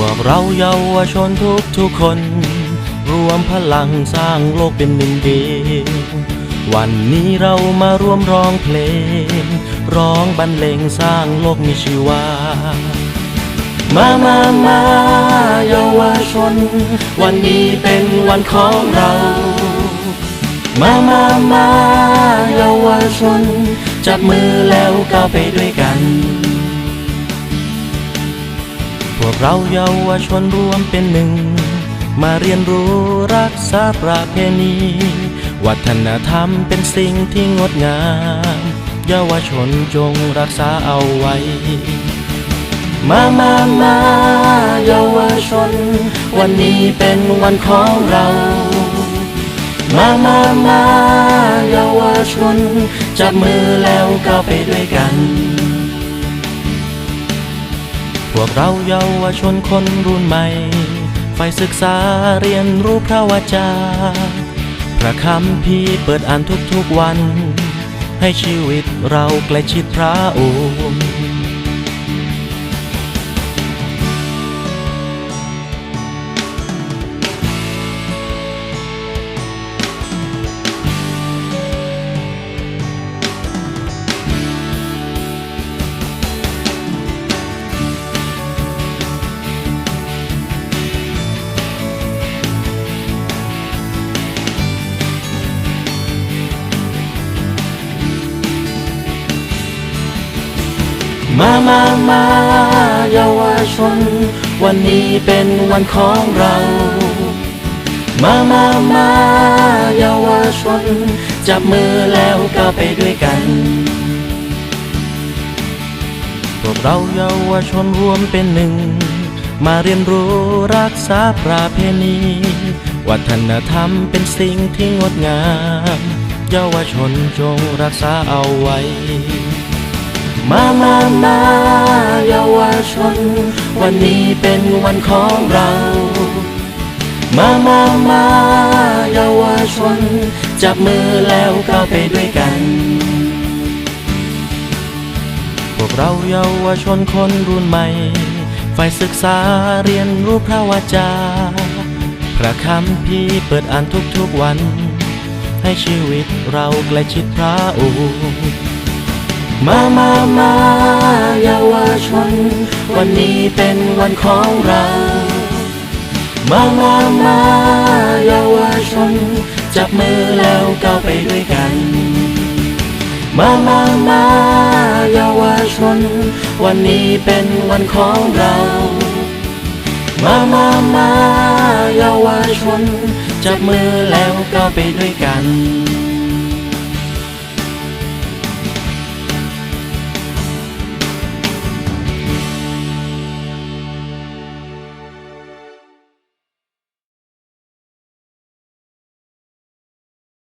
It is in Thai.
วกเราเยาวชนทุกทุกคน รวมพลังสร้างโลกเป็นหนึ่งเดียววันนี้เรามารวมร้องเพลง ร้องบรรเลงสร้างโลกมีชีวา มามามาเยาวชน วันนี้เป็นวันของเรา มามามาเยาวชน จับมือแล้วก้าวไปด้วยกัน วกเราเยาวชนรวมเป็นหนึ่ง มาเรียนรู้รักษาประเพณี วัฒนธรรมเป็นสิ่งที่งดงาม เยาวชนจงรักษาเอาไว้ มามามาเยาวชน วันนี้เป็นวันของเรา มามามาเยาวชน จับมือแล้วก้าวไปด้วยกัน พวกเราเยาวชนคนรุ่นใหม่ไฟศึกษาเรียนรู้พระวจา พระคำพี่เปิดอ่านทุกๆวัน ให้ชีวิตเราใกล้ชิดพระองค์ มามามาเยาวชน วันนี้เป็นวันของเรา มามามาเยาวชน จับมือแล้วก้าวไปด้วยกัน พวกเราเยาวชนรวมเป็นหนึ่ง มาเรียนรู้รักษาประเพณี วัฒนธรรมเป็นสิ่งที่งดงาม เยาวชนจงรักษาเอาไว้ มามามาเยาวชน วันนี้เป็นวันของเรา มามามาเยาวชน จับมือแล้วก้าวไปด้วยกัน พวกเราเยาวชนคนรุ่นใหม่ไฟศึกษาเรียนรู้พระวจา พระคำพีร์เปิดอ่านทุกๆวัน ให้ชีวิตเราใกล้ชิดพระองค์ มามามาเยาวชน วันนี้เป็นวันของเรา มามามาเยาวชน จับมือแล้วก้าวไปด้วยกัน มามามาเยาวชน วันนี้เป็นวันของเรา มามามาเยาวชน จับมือแล้วก้าวไปด้วยกัน